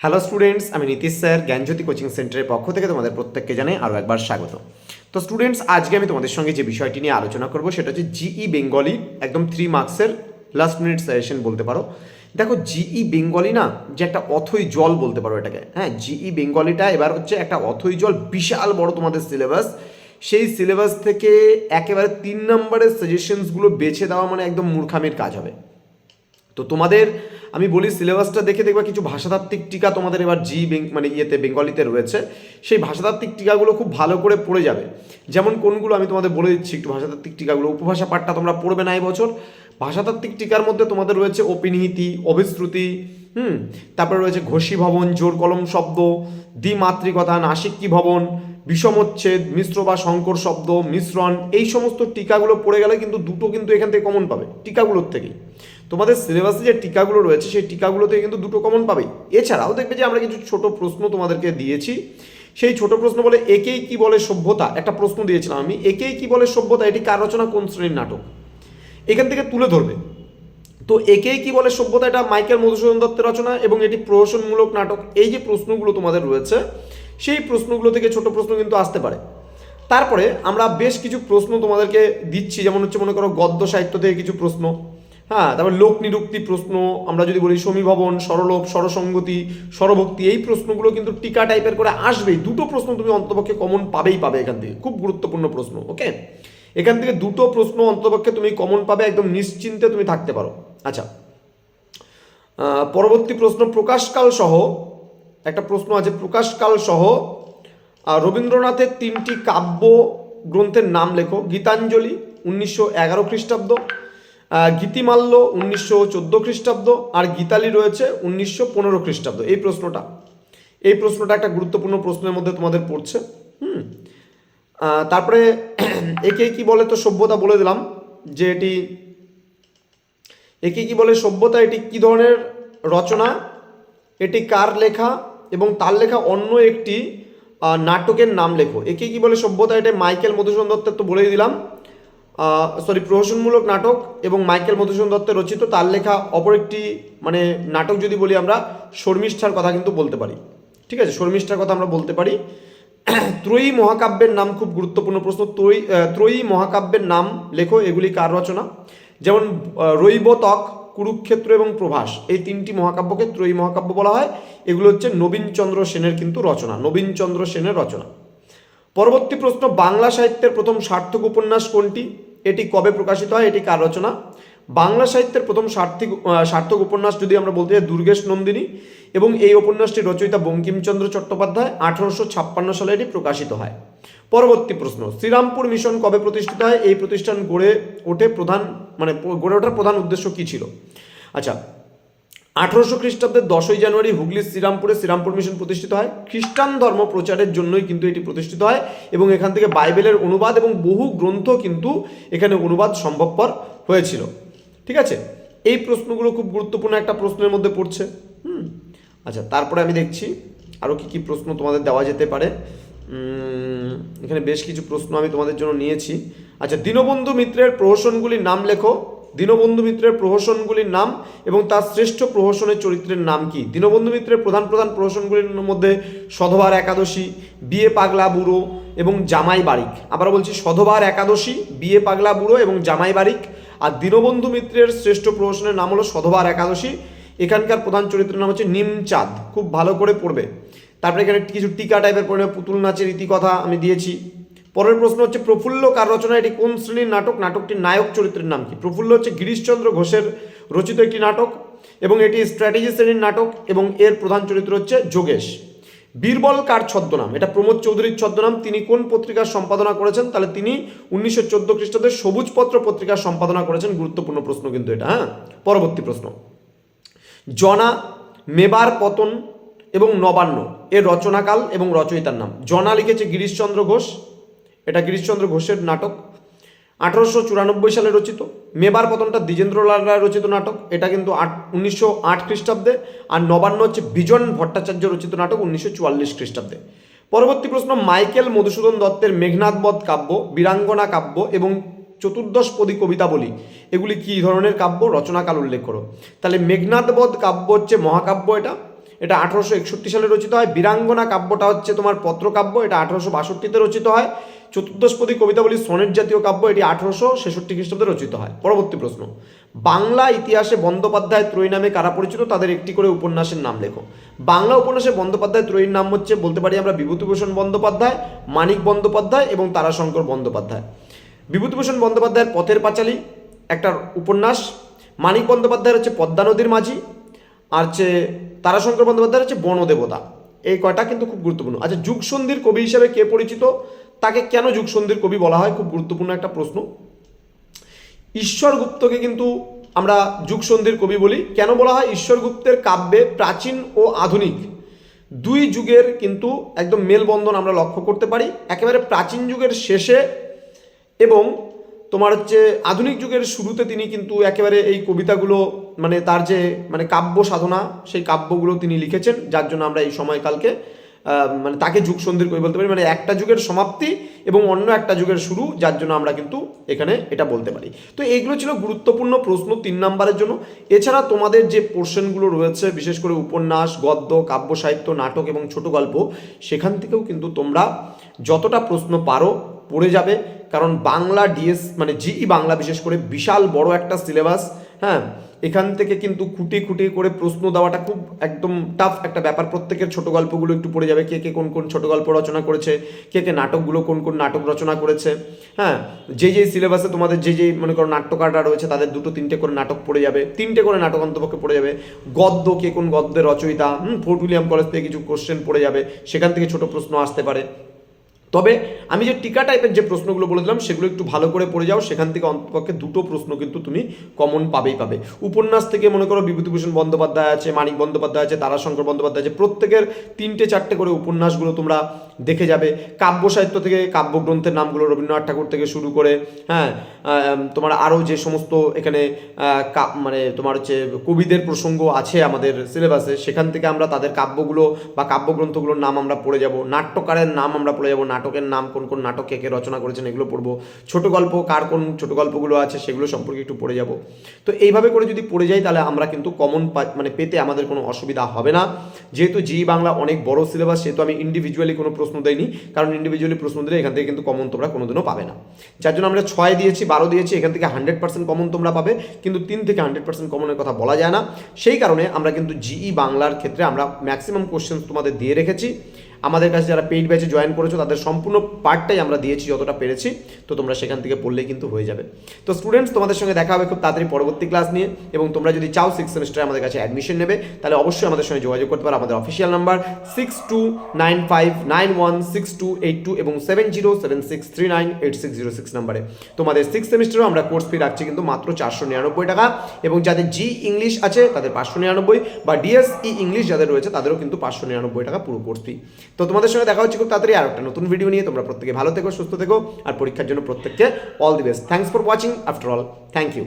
Hello students আমি Nitish sir, জ্ঞানজ্যোতি coaching সেন্টারের পক্ষ থেকে তোমাদের প্রত্যেককে জানাই আরও একবার স্বাগত। তো স্টুডেন্টস আজকে আমি তোমাদের সঙ্গে যে বিষয়টি নিয়ে আলোচনা করব সেটা হচ্ছে জিই বেঙ্গলি একদম থ্রি মার্কসের লাস্ট মিনিট সাজেশন বলতে পারো। দেখো জিই বেঙ্গলি না যে একটা অথই জল বলতে পারো এটাকে। হ্যাঁ জিই বেঙ্গলিটা এবার হচ্ছে একটা অথই জল বিশাল বড় তোমাদের সিলেবাস সেই সিলেবাস থেকে একেবারে তিন নম্বরের সাজেশনসগুলো বেছে দেওয়া মানে একদম মূর্খামির কাজ হবে। তো তোমাদের আমি বলি সিলেবাসটা দেখে দেখবা কিছু ভাষাতাত্ত্বিক টিকা তোমাদের এবার জি মানে ইয়েতে বেঙ্গলিতে রয়েছে। সেই ভাষাতাত্ত্বিক টিকাগুলো খুব ভালো করে পড়ে যাবে। যেমন কোনগুলো আমি তোমাদের বলে দিচ্ছি একটু ভাষাতাত্ত্বিক টিকাগুলো। উপভাষা পাঠটা তোমরা পড়বে না বছর ভাষাতাত্ত্বিক টিকার মধ্যে তোমাদের রয়েছে অপিনিহিতি অভিশ্রুতি হুম, তারপরে রয়েছে ঘষি ভবন, জোর কলম শব্দ দ্বিমাতৃকতা নাসিক্কি ভবন, বিষমচ্ছেদ, মিশ্র বা সংকর শব্দ, মিশ্রণ, এই সমস্ত টিকাগুলো পড়ে গেলে কিন্তু দুটো কিন্তু এখান থেকে কমন পাবে। টিকাগুলোর থেকেই। তোমাদের সিলেবাসে যে টিকাগুলো রয়েছে, সেই টিকাগুলোতে কিন্তু দুটো কমন পাবে। এছাড়াও দেখবে যে আমরা কিছু ছোট প্রশ্ন তোমাদেরকে দিয়েছি। সেই ছোট প্রশ্ন বলে একেই কি বলে সভ্যতা? একটা প্রশ্ন দিয়েছিলাম আমি, একেই কি বলে সভ্যতা? এটি কার রচনা? কোন শ্রেণির নাটক? এখান থেকে তুলে ধরবে। তো একেই কি বলে সভ্যতা? এটা মাইকেল মধুসূদন দত্তের রচনা এবং এটি প্রহসনমূলক নাটক। এই যে প্রশ্নগুলো তোমাদের রয়েছে, সেই প্রশ্নগুলো থেকে ছোট প্রশ্ন কিন্তু আসতে পারে। তারপরে আমরা বেশ কিছু প্রশ্ন তোমাদেরকে দিচ্ছি। যেমন হচ্ছে, মনে করো, গদ্য সাহিত্য থেকে কিছু প্রশ্ন। হ্যাঁ তারপর লোক নিরুক্তি প্রশ্ন, আমরা যদি বলি সমীভবন সরলোভ সরসঙ্গতি সরভক্তি এই প্রশ্নগুলো কিন্তু টিকা টাইপের করে আসবেই। দুটো প্রশ্ন তুমি অন্তপক্ষে কমন পাবেই পাবে এখান থেকে। খুব গুরুত্বপূর্ণ প্রশ্ন ওকে এখান থেকে দুটো প্রশ্ন অন্তপক্ষে তুমি কমন পাবে, একদম নিশ্চিন্তে তুমি থাকতে পারো। আচ্ছা পরবর্তী প্রশ্ন প্রকাশকাল সহ, একটা প্রশ্ন আছে প্রকাশকাল সহ রবীন্দ্রনাথের তিনটি কাব্য গ্রন্থের নাম লেখো। গীতাঞ্জলি, উনিশশো এগারো খ্রিস্টাব্দ গীতিমাল্য উনিশশো চোদ্দ খ্রিস্টাব্দ আর গীতালি রয়েছে উনিশশো পনেরো খ্রিস্টাব্দ। এই প্রশ্নটা এই প্রশ্নটা একটা গুরুত্বপূর্ণ প্রশ্নের মধ্যে তোমাদের পড়ছে। হুম? তারপরে একে কি বলে তো সভ্যতা বলে দিলাম যে এটি, একে কি বলে সভ্যতা? এটি কি ধরনের রচনা? এটি কার লেখা? এবং তার লেখা অন্য একটি নাটকের নাম লেখো। একে কি বলে সভ্যতা? এটা মাইকেল মধুসূদন দত্তের তো বলেই দিলাম। সরি প্রহসনমূলক নাটক এবং মাইকেল মধুসূদন দত্তের রচিত, তার লেখা অপর একটি মানে নাটক যদি বলি আমরা, শর্মিষ্ঠার কথা কিন্তু বলতে পারি। ঠিক আছে? শর্মিষ্ঠার কথা আমরা বলতে পারি। ত্রয়ী মহাকাব্যের নাম খুব গুরুত্বপূর্ণ প্রশ্ন। ত্রয়ী ত্রয়ী মহাকাব্যের নাম লেখো, এগুলি কার রচনা? যেমন রৈবতক কুরুক্ষেত্র এবং প্রভাস। এই তিনটি মহাকাব্যকে ত্রয়ী মহাকাব্য বলা হয়। এগুলো হচ্ছে নবীনচন্দ্র সেনের কিন্তু রচনা, নবীনচন্দ্র সেনের রচনা। পরবর্তী প্রশ্ন, বাংলা সাহিত্যের প্রথম সার্থক উপন্যাস কোনটি? এটি কবে প্রকাশিত হয়, এটি কার রচনা? বাংলা সাহিত্যের প্রথম সার্থিক সার্থক উপন্যাস যদি আমরা বলতে চাই দুর্গেশ নন্দিনী এবং এই উপন্যাসটি রচয়িতা বঙ্কিমচন্দ্র চট্টোপাধ্যায় আঠারোশো ছাপ্পান্ন সালে এটি প্রকাশিত হয়। পরবর্তী প্রশ্ন, শ্রীরামপুর মিশন কবে প্রতিষ্ঠিত হয়? এই প্রতিষ্ঠান গড়ে ওঠে প্রধান মানে গড়ে ওঠার প্রধান উদ্দেশ্য কী ছিল? আচ্ছা আঠারোশো খ্রিস্টাব্দের দশই জানুয়ারি হুগলির শ্রীরামপুরে শ্রীরামপুর মিশন প্রতিষ্ঠিত হয়। খ্রিস্টান ধর্ম প্রচারের জন্যই কিন্তু এটি প্রতিষ্ঠিত হয় এবং এখান থেকে বাইবেলের অনুবাদ এবং বহু গ্রন্থ কিন্তু এখানে অনুবাদ সম্ভবপর হয়েছিল। ঠিক আছে? এই প্রশ্নগুলো খুব গুরুত্বপূর্ণ একটা প্রশ্নের মধ্যে পড়ছে। হুম। আচ্ছা তারপরে আমি দেখছি আরও কী কী প্রশ্ন তোমাদের দেওয়া যেতে পারে। এখানে বেশ কিছু প্রশ্ন আমি তোমাদের জন্য নিয়েছি। আচ্ছা দীনবন্ধু মিত্রের প্রহসনগুলির নাম লেখো। দীনবন্ধু মিত্রের প্রহসনগুলির নাম এবং তার শ্রেষ্ঠ প্রহসনের চরিত্রের নাম কি? দীনবন্ধু মিত্রের প্রধান প্রধান প্রহসনগুলির মধ্যে সধবার একাদশী, বিয়ে পাগলা বুড়ো এবং জামাই বারিক। আবার বলছি, সধবার একাদশী, বিয়ে পাগলা বুড়ো এবং জামাই বারিক। আর দীনবন্ধু মিত্রের শ্রেষ্ঠ প্রহসনের নাম হলো সধবার একাদশী। এখানকার প্রধান চরিত্রের নাম হচ্ছে নিমচাঁদ। খুব ভালো করে পড়বে। তারপরে এখানে কিছু টিকা টাইপের পড়বে পুতুল নাচের ইতিকথা আমি দিয়েছি। পরের প্রশ্ন হচ্ছে, প্রফুল্ল কার রচনা? এটি কোন শ্রেণির নাটক? নাটকটির নায়ক চরিত্রের নাম কি? প্রফুল্ল হচ্ছে গিরিশচন্দ্র ঘোষের রচিত একটি নাটক এবং এটি স্ট্র্যাটেজি শ্রেণির নাটক এবং এর প্রধান চরিত্র হচ্ছে যোগেশ। বীরবল কার ছদ্মনাম? এটা প্রমোদ চৌধুরীর ছদ্মনাম। তিনি কোন পত্রিকার সম্পাদনা করেছেন? তাহলে তিনি উনিশশো চোদ্দ খ্রিস্টাব্দে সবুজপত্র পত্রিকার সম্পাদনা করেছেন। গুরুত্বপূর্ণ প্রশ্ন কিন্তু এটা হ্যাঁ? পরবর্তী প্রশ্ন। জনা মেবার পতন এবং নবান্ন। এর রচনাকাল এবং রচয়িতার নাম। জনা লিখেছে গিরিশচন্দ্র ঘোষ। এটা গিরিশচন্দ্র ঘোষের নাটক। আঠারোশো চুরানব্বই সালে রচিত। মেবার পতনটা দ্বিজেন্দ্রলাল রায় রচিত নাটক। এটা কিন্তু আট, উনিশশো আট খ্রিস্টাব্দে। আর নবান্ন হচ্ছে বিজন ভট্টাচার্য রচিত নাটক উনিশশো চুয়াল্লিশ খ্রিস্টাব্দে। পরবর্তী প্রশ্ন, মাইকেল মধুসূদন দত্তের মেঘনাথবধ কাব্য, বীরাঙ্গনা কাব্য এবং চতুর্দশপদী কবিতা বলি, এগুলি কী ধরনের কাব্য? রচনাকাল উল্লেখ করো। তাহলে মেঘনাথবধ কাব্য হচ্ছে মহাকাব্য এটা। এটা আঠারোশো একষট্টি সালে রচিত হয়। বীরাঙ্গনা কাব্যটা হচ্ছে তোমার পত্রকাব্য। এটা আঠারোশো বাষট্টিতে রচিত হয়। চতুর্দশপদী কবিতাবলী সনেট জাতীয় কাব্য, এটি আঠারোশো ছেষট্টি খ্রিস্টাব্দে রচিত হয়। পরবর্তী প্রশ্ন। বাংলা ইতিহাসে বন্দ্যোপাধ্যায় ত্রয়ী নামে কারা পরিচিত? তাদের একটি করে উপন্যাসের নাম লেখো। বাংলা উপন্যাসে বন্দ্যোপাধ্যায় ত্রয়ীর নাম হচ্ছে, বলতে পারি আমরা বিভূতিভূষণ বন্দ্যোপাধ্যায়, মানিক বন্দ্যোপাধ্যায় এবং তারাশঙ্কর বন্দ্যোপাধ্যায়। বিভূতিভূষণ বন্দ্যোপাধ্যায়ের পথের পাঁচালী, একটা উপন্যাস। মানিক বন্দ্যোপাধ্যায়ের হচ্ছে পদ্মা নদীর মাঝি, আর হচ্ছে তারাশঙ্কর বন্দ্যোপাধ্যায়ের হচ্ছে বনদেবতা। এই কয়টা কিন্তু খুব গুরুত্বপূর্ণ। আচ্ছা যুগসন্ধির কবি হিসেবে কে পরিচিত? তাকে কেন যুগসন্ধির কবি বলা হয়? খুব গুরুত্বপূর্ণ একটা প্রশ্ন। ঈশ্বর গুপ্তকে কিন্তু আমরা যুগসন্ধির কবি বলি। কেন বলা হয়? ঈশ্বর গুপ্তের কাব্যে প্রাচীন ও আধুনিক দুই যুগের কিন্তু একদম মেলবন্ধন আমরা লক্ষ্য করতে পারি। একেবারে প্রাচীন যুগের শেষে এবং তোমার হচ্ছে আধুনিক যুগের শুরুতে তিনি কিন্তু একেবারে এই কবিতাগুলো মানে তার যে মানে কাব্য সাধনা, সেই কাব্যগুলো তিনি লিখেছেন, যার জন্য আমরা এই সময়কালকে মানে তাকে যুগ সন্ধির কবি বলতে পারি মানে একটা যুগের সমাপ্তি এবং অন্য একটা যুগের শুরু, যার জন্য আমরা কিন্তু এখানে এটা বলতে পারি। তো এইগুলো ছিল গুরুত্বপূর্ণ প্রশ্ন তিন নাম্বারের জন্য। এছাড়া তোমাদের যে পোর্শনগুলো রয়েছে, বিশেষ করে উপন্যাস, গদ্য, কাব্য, সাহিত্য, নাটক এবং ছোট গল্প, সেখান থেকেও কিন্তু তোমরা যতটা প্রশ্ন পারো পড়ে যাবে। কারণ বাংলা ডিএস মানে জিই বাংলা বিশেষ করে বিশাল বড় একটা সিলেবাস হ্যাঁ? এখান থেকে কিন্তু খুঁটি খুঁটি করে প্রশ্ন দেওয়াটা খুব একদম টাফ একটা ব্যাপার। প্রত্যেকের ছোট গল্পগুলো একটু পড়ে যাবে। কে কে কোন কোন ছোট গল্প রচনা করেছে? কে কে নাটকগুলো কোন কোন নাটক রচনা করেছে? হ্যাঁ যে যে সিলেবাসে তোমাদের যে যে মনে করো নাট্যকাররা রয়েছে, তাদের দুটো তিনটে করে নাটক পড়ে যাবে। তিনটে করে নাটক অন্তপক্ষে পড়ে যাবে। গদ্য, কে কোন গদ্যের রচয়িতা, হুম, ফোর্ট উইলিয়াম কলেজ থেকে কিছু কোশ্চেন পড়ে যাবে। সেখান থেকে ছোট প্রশ্ন আসতে পারে। তবে আমি যে টিকা টাইপের যে প্রশ্নগুলো বলে দিলাম, সেগুলো একটু ভালো করে পড়ে যাও। সেখান থেকে অন্তপক্ষে দুটো প্রশ্ন কিন্তু তুমি কমন পাবেই পাবে। উপন্যাস থেকে মনে করো বিভূতিভূষণ বন্দ্যোপাধ্যায় আছে, মানিক বন্দ্যোপাধ্যায় আছে, তারাশঙ্কর বন্দ্যোপাধ্যায় আছে, প্রত্যেকের তিনটে চারটে করে উপন্যাসগুলো তোমরা দেখে যাবে। কাব্য সাহিত্য থেকে কাব্যগ্রন্থের নামগুলো রবীন্দ্রনাথ ঠাকুর থেকে শুরু করে হ্যাঁ তোমার আরও যে সমস্ত এখানে মানে তোমার হচ্ছে কবিদের প্রসঙ্গ আছে আমাদের সিলেবাসে সেখান থেকে আমরা তাদের কাব্যগুলো বা কাব্যগ্রন্থগুলোর নাম আমরা পড়ে যাব। নাট্যকারের নাম আমরা পড়ে যাব নাটকের নাম, কোন কোন নাটক কে কে রচনা করেছেন এগুলো পড়ব। ছোট গল্প, কার কোন ছোট গল্পগুলো আছে সেগুলো সম্পর্কে একটু পড়ে যাব। তো এইভাবে করে যদি পড়ে যাই, তাহলে আমরা কিন্তু কমন মানে পেতে আমাদের কোনো অসুবিধা হবে না। যেহেতু জি বাংলা অনেক বড় সিলেবাস সেহেতু আমি ইন্ডিভিজুয়ালি কোনো প্রশ্ন দেইনি, কারণ ইন্ডিভিজুয়ালি প্রশ্ন দিলে এখান থেকে কিন্তু কমন তোমরা কোনোদিনও পাবে না। যার জন্য আমরা ছয় দিয়েছি, বারো দিয়েছি, এখান থেকে হান্ড্রেড পার্সেন্ট কমন তোমরা পাবে, কিন্তু তিন থেকে হান্ড্রেড পার্সেন্ট কমনের কথা বলা যায় না। সেই কারণে আমরা কিন্তু জিই বাংলার ক্ষেত্রে আমরা ম্যাক্সিমাম কোশ্চেন তোমাদের দিয়ে রেখেছি। আমাদের কাছে যারা পেইড ব্যাচে জয়েন করেছ, তাদের সম্পূর্ণ পার্টটাই আমরা দিয়েছি, যতটা পেরেছি। তো তোমরা সেখান থেকে পড়লেই কিন্তু হয়ে যাবে। তো স্টুডেন্টস তোমাদের সঙ্গে দেখা হবে খুব তাড়াতাড়ি পরবর্তী ক্লাস নিয়ে। এবং তোমরা যদি চাও সিক্স সেমিস্টারে আমাদের কাছে অ্যাডমিশন নেবে, তাহলে অবশ্যই আমাদের সঙ্গে যোগাযোগ করতে পারো। আমাদের official number six two nine five nine one six two eight two এবং seven zero seven six three nine eight six zero six নাম্বারে তোমাদের সিক্স সেমিস্টারও আমরা কোর্স ফি রাখছি কিন্তু মাত্র চারশো নিরানব্বই টাকা। এবং যাদের জি ইংলিশ আছে, তাদের পাঁচশো নিরানব্বই। বা ডিএসই ইংলিশ যাদের রয়েছে, তাদেরও কিন্তু পাঁচশো নিরানব্বই টাকা পুরো কোর্স ফি তো তোমাদের সঙ্গে দেখা হচ্ছে খুব তাড়াতাড়ি আর একটা নতুন ভিডিও নিয়ে। তোমরা প্রত্যেকে ভালো থেকো, সুস্থ থেকো, আর পরীক্ষার জন্য প্রত্যেককে all the best thanks for watching after all thank you